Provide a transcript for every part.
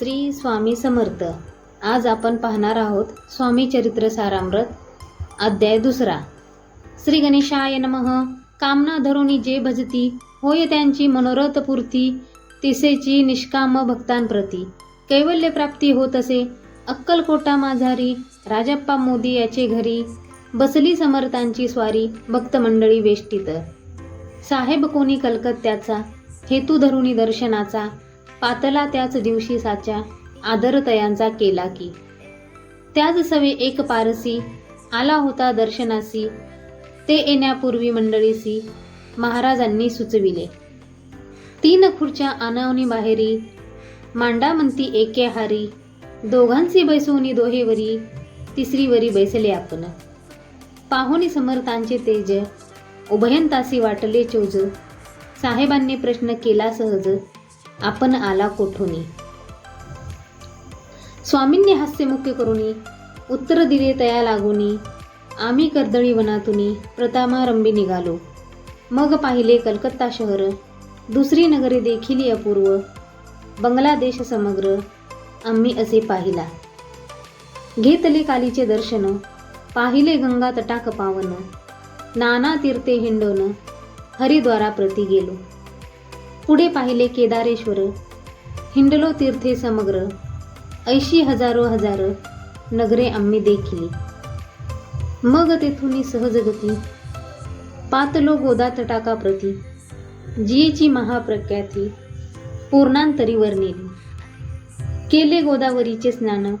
श्री स्वामी समर्थ. आज आपण पाहणार आहोत स्वामी चरित्र सारामृत अध्याय दुसरा. श्री गणेशाय नमः. कामना धरुणी जे भजती होय त्यांची मनोरथ पूर्ती तिसेची निष्काम भक्तांप्रती. कैवल्य प्राप्ती होत असे अक्कलकोटा माझारी राजप्पा मोदी याचे घरी बसली समर्थांची स्वारी भक्त मंडळी वेष्टीत. साहेब कोणी कलकत्त्याचा हेतू धरुणी दर्शनाचा पातला त्याच दिवशी साच्या आदरतयांचा केला की. त्याच सवे एक पारसी आला होता दर्शनासी. ते येण्यापूर्वी मंडळीसी महाराजांनी सुचविले. तीन खुर्च्या आनावनी बाहेरी मांडा म्हणती एके हारी दोघांची बैसवणी दोहेवरी तिसरीवरी बैसले आपण. पाहुणी समर्थांचे तेज उभयंतासी वाटले चोज. साहेबांनी प्रश्न केला सहज. आपण आला कोठुनी? स्वामींनी हास्यमुख्य करुणी उत्तर दिले तया लागुनी आम्ही कर्दळी वनातुनी प्रथमारंभी निघालो. मग पाहिले कलकत्ता शहर दुसरी नगरे देखील अपूर्व बंगलादेश समग्र आम्ही असे पाहिला. घेतले कालीचे दर्शन पाहिले गंगा तटाक पावन नाना तीर्थे हिंडोन हरिद्वारा प्रती गेलो. पुढे पाहिले केदारेश्वर हिंडलो तीर्थे समग्र ऐशी हजारो हजार नगरे आम्ही देखिली. मग तेथून सहज गती पातलो गोदा तटाका प्रती जियेची महाप्रख्याती पूर्णांतरीवर नेली. केले गोदावरीचे स्नान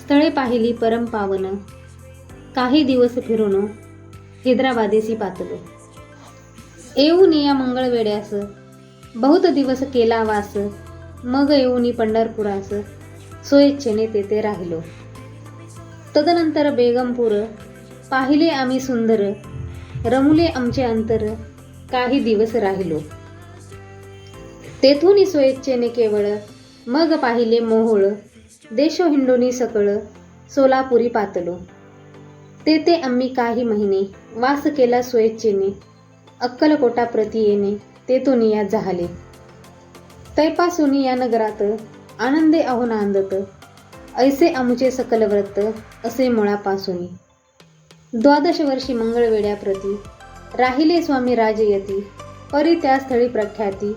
स्थळे पाहिली परमपावन काही दिवस फिरून हैदराबादेसी पातलो. येऊन या मंगळवेड्यास बहुत दिवस केला वास मग येऊनी पंढरपुरास स्वेच्छेने तेथे राहिलो. तदनंतर बेगमपूर पाहिले आम्ही सुंदर रमुले आमचे अंतर काही दिवस राहिलो. तेथून स्वेच्छेने केवळ मग पाहिले मोहोळ देशो हिंडोनी सकळ सोलापुरी पातलो. तेथे आम्ही काही महिने वास केला स्वेच्छेने अक्कलकोटा प्रती येणे ते या झाले. तैपासून या नगरात आनंदे अहो नांदत ऐसे आमुचे सकल व्रत असे मुळापासून. द्वादश वर्षी मंगळवेड्याप्रती राहिले स्वामी राजयती परी त्या स्थळी प्रख्याती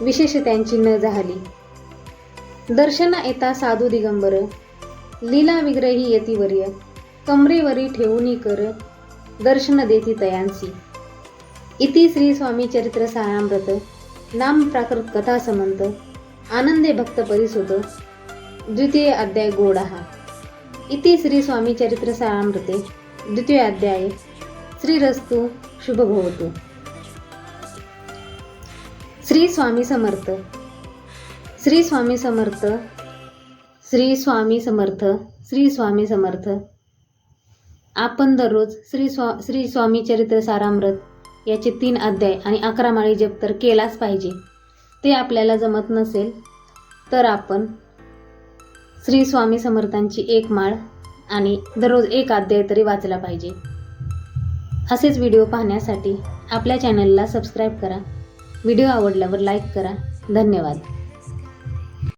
विशेष त्यांची न झाली. दर्शना येता साधू दिगंबर लीला विग्रही यतीवर्य कमरेवरी ठेवूनी कर दर्शन देती तयांसी. इति श्री स्वामी चरित्र सारामृत नाम प्राकृत कथा समंत आनंदे भक्त परिसुत द्वितीय अध्याय गोडहा। इति श्री स्वामी चरित्र सारामृते द्वितीय अध्याय श्रीरस्तु शुभ भवतु श्री स्वामी समर्थ। श्री स्वामी समर्थ। श्री स्वामी समर्थ। श्री स्वामी समर्थ। आपण दररोज श्री स्वा श्री स्वामी चरित्र सारामृत याचे तीन अध्याय आणि अकरा माळी जप तर केलाच पाहिजे. ते आपल्याला जमत नसेल तर आपण श्री स्वामी समर्थांची एक माळ आणि दररोज एक अध्याय तरी वाचला पाहिजे. असेच व्हिडिओ पाहण्यासाठी आपल्या चॅनलला सबस्क्राईब करा. व्हिडिओ आवडल्यावर लाईक करा. धन्यवाद.